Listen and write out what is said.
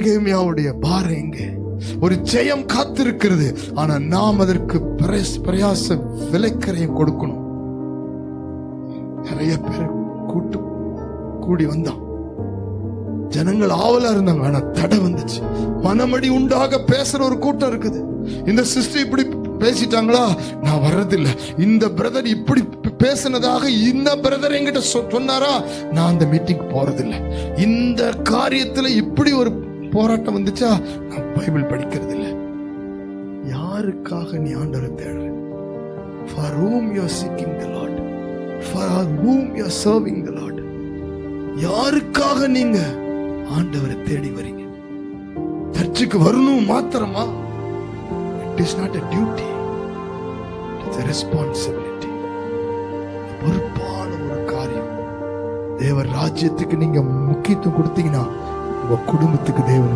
கேமியாவுடைய பாறை எங்கே ஒரு ஜெயம் காத்திருக்கிறது. ஆனா நாம் அதற்கு பிரயாச- பிரயாச விலைக்கரையும் கொடுக்கணும். நிறைய பேர் கூட்டு கூடி வந்தான். ஜனங்கள் ஆவலா இருந்தாங்க. ஆனா தடை வந்துச்சு. மனமடி உண்டாக பேசுற ஒரு கூட்டம் இருக்குது. இந்த சிஸ்டர் இப்படி பேசிட்டாங்களா? நான் வர்றதில்ல. இந்த பிரதர் இப்படி பேசினதாக இந்த பிரதர் என்கிட்ட சொ- சொன்னாரா? நான் அந்த மீட்டிங் போறதில்லை. இந்த காரியத்துல இப்படி ஒரு போராட்டம் வந்துச்சா? நான் பைபிள் படிக்கிறது இல்ல யாருக்காக நீ ஆண்டவரை தேடுற? For whom you are seeking the lord for whom you are serving the lord யாருக்காக நீங்க ஆண்டவரை தேடி வரீங்க? சர்ச்சுக்கு வரணும் மாத்திரமா? It is not a duty it's a responsibility பொறுப்பான ஒரு காரியம். தேவர் ராஜ்யத்துக்கு நீங்க முக்கியத்துவம் கொடுத்தீங்கன்னா உங்க குடும்பத்துக்கு தேவன்